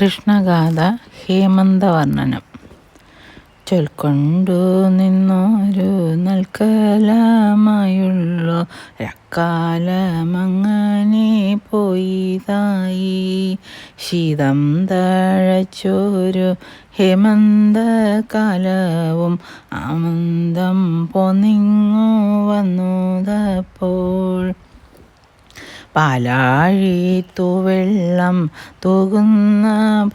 കൃഷ്ണഗാഥ ഹേമന്തവർണനം. ചൊൽക്കൊണ്ടു നിന്നൊരു നൽക്കലമായുള്ളോ രക്കാലമങ്ങനെ പോയിതായി. ശീതം തഴച്ചൊരു ഹേമന്ത കാലവും ആമന്ദം പോന്നിങ്ങു വന്നുതപ്പോൾ പാലാഴിത്തുവെള്ളം തൂകുന്ന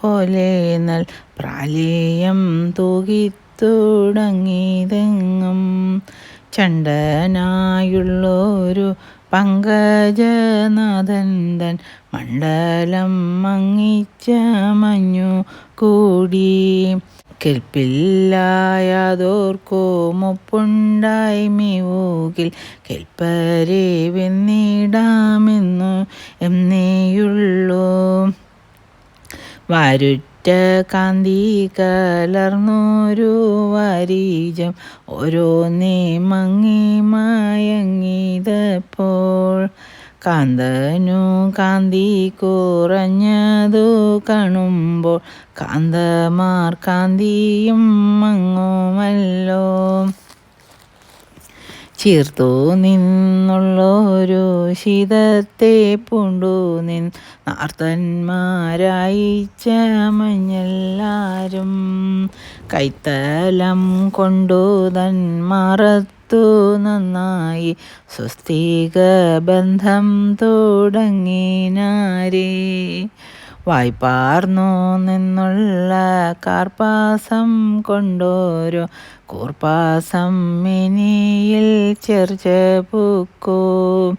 പോലെ നൽ പ്രാലേയം തൂകിത്തുടങ്ങിയതെങ്ങും ചണ്ടനായുള്ളൊരു പങ്കജനാഥൻ തൻ മണ്ഡലം മങ്ങിച്ച മഞ്ഞു കൂടി കെൽപ്പില്ലായതോർക്കോ മുപ്പുണ്ടായി മിവൂകിൽ കെൽപ്പരെ വെന്നിടാമെന്നു എന്നേയുള്ളൂ. വാരുറ്റ കാന്തി കലർന്നൊരു വരീജം ഓരോ നീ മങ്ങി മയങ്ങിയതപ്പോൾ കാന്തനു കാന്തി കുറഞ്ഞതു കാണുമ്പോൾ കാന്തമാർ കാന്തിയും മങ്ങുമല്ലോ. ചീർത്തു നിന്നുള്ളൊരു ശീതത്തെ പൂണ്ടു നിൻ നാർത്തന്മാരായി ചമഞ്ഞെല്ലാരും കൈത്തലം കൊണ്ടു തൻ മറത്തു നന്നായി. സ്വസ്തിക ബന്ധം തുടങ്ങിനാരേ. വായ്പാർന്നു നിന്നുള്ള കാർപ്പാസം കൊണ്ടോരോ. കൂർപ്പാസം മിനിയിൽ ചെർച്ച പൂക്കൂ.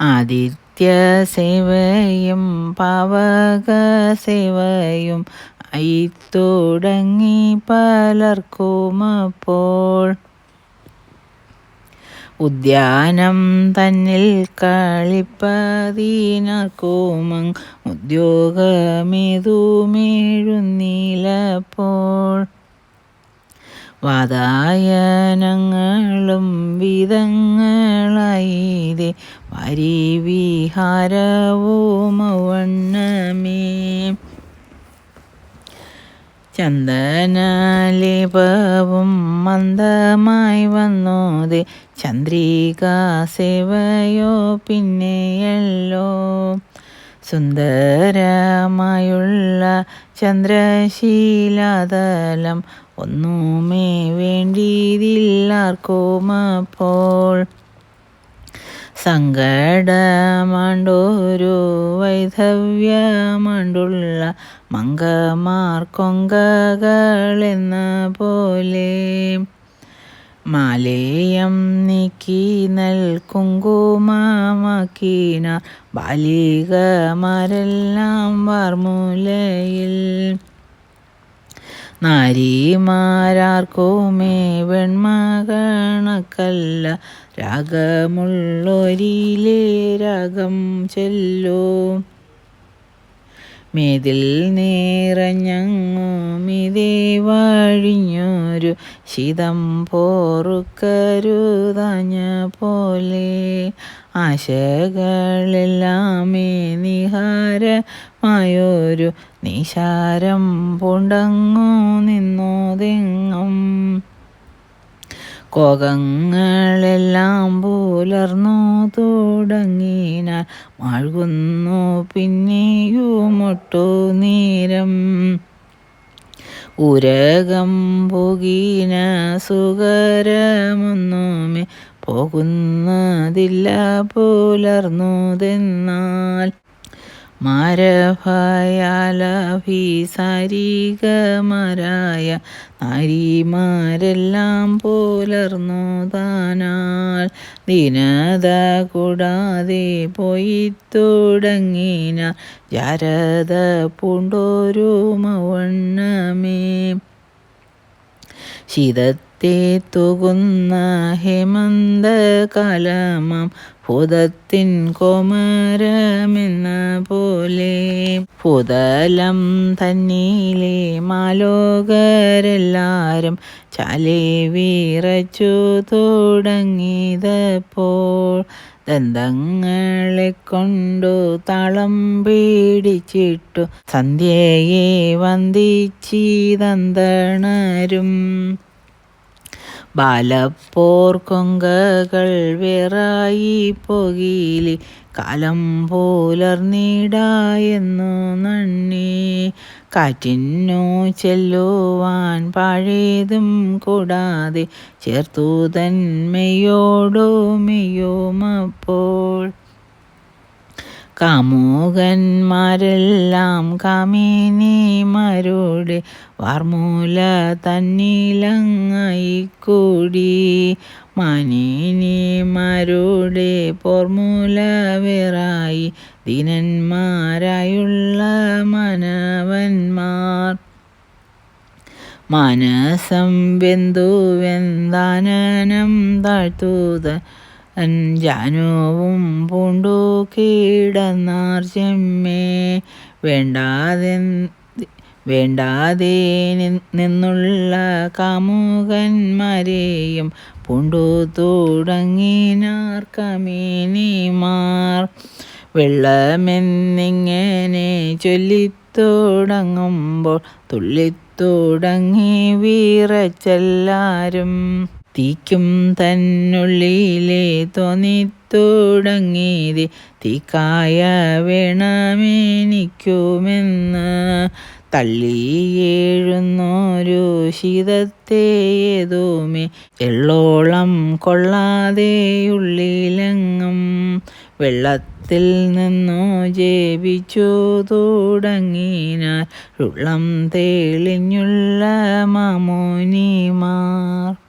ആദിത്യ സേവയും പാവക സേവയും ആയി തുടങ്ങി പലർക്കുമപ്പോൾ ഉദ്യാനം തന്നിൽ കളിപ്പതിനാർക്കുമങ് ഉദ്യോഗമേതുമേഴുന്നിലപ്പോൾ വാതായനങ്ങളും വിധങ്ങളായിതേ വരിവിഹാരവുമവണ്ണമേ. ചന്ദനലേപവും മന്ദമായി വന്നോത് ചന്ദ്രിക സേവയോ പിന്നെയല്ലോ. സുന്ദരമായുള്ള ചന്ദ്രശീലാതലം ഒന്നുമേ വേണ്ടിയതില്ലാർക്കുമപ്പോൾ സങ്കടമാണ്ടൊരു വൈധവ്യമാണ്ടുള്ള മങ്കമാർക്കൊങ്കകളെന്ന പോലെ മാലേയം നീക്കി നൽ കുങ്കുമമാക്കിനാർ ബാലികമാരെല്ലാം വാർമൂലയിൽ നാരിമാരാർക്കുമേ വെൺമകണക്കല്ല രാഗമുള്ളൊരിലേ രാഗം ചെല്ലോ. മേതിൽ നിറഞ്ഞങ്ങു മിതേ വഴിഞ്ഞൊരു ശീതം പോറുക്കരുതഞ്ഞ പോലെ ആശകളെല്ലാമേ നിഹാരമായൊരു നിശാരം പൂണ്ടങ്ങു നിന്നോതെങ്ങും കോകങ്ങളെല്ലാം പുലർന്നു തുടങ്ങിനാൽ മാഴുകുന്നു പിന്നെയുമൊട്ടു നേരം. ഉരകം പുകീന സുഖരമൊന്നുമേ പോകുന്നതില്ല പുലർന്നുതെന്നാൽ മാരഭയാലഭിസാരികമാരായ നാരിമാരെല്ലാം പുലർന്നു താനാൽ ദിനത കൂടാതെ പോയി തുടങ്ങിന ജരത പൂണ്ടോരു മവണ്ണമേ. ശീതത്തെ തുകുന്ന ഹേമന്തകാലമാം ഭൂതത്തിൻ കോമരമെന്ന പോലെ. ഭൂതലം തന്നിലെ മാലോകരെല്ലാരും ചാലേ വീറച്ചു തുടങ്ങിയതപ്പോൾ ദന്തങ്ങളെ കൊണ്ടു തളം പിടിച്ചിട്ടു സന്ധ്യയെ വന്ദിച്ചിതന്തണരും ബാലപ്പോർ കൊങ്കകൾ വേറായി പോകിലി. കാലം പുലർന്നിടായെന്നു നന്ദി കാറ്റിനു ചെല്ലുവാൻ പഴയതും കൂടാതെ ചേർത്തു തന്മയോടു മെയ്യുമപ്പോൾ. കാമുകന്മാരെല്ലാം കാമിനിമാരുടെ വാർമൂല തന്നിലങ്ങായി കൂടി മാനിനിമാരുടെ പോർമൂല വേറായി. ദിനന്മാരായുള്ള മനവന്മാർ. മനസം ബന്ധുവെന്താനം താഴ്ത്തൂത. അഞ്ചാനോവും പൂണ്ടു കീടന്നാർ ചെമ്മേ. വേണ്ടാതെ വേണ്ടാതെ നിന്നുള്ള കാമുകന്മാരെയും പൂണ്ടു തുടങ്ങിനാർ കമീനിമാർ വെള്ളമെന്നിങ്ങനെ ചൊല്ലിത്തുടങ്ങുമ്പോൾ തുള്ളിത്തുടങ്ങി വീറച്ചെല്ലാരും. തീക്കും തന്നുള്ളിലെ തോന്നിത്തുടങ്ങിയത് തീക്കായ വേണമെനിക്കുമെന്ന് തള്ളിയേഴുന്നൊരു ശീതത്തെ ഏതുമേ. എള്ളോളം കൊള്ളാതെ ഉള്ളിലെങ്ങും വെള്ളത്തിൽ നിന്നു ജപിച്ചു തുടങ്ങിനാൽ ഉള്ളം തെളിഞ്ഞുള്ള മാമോനിമാർ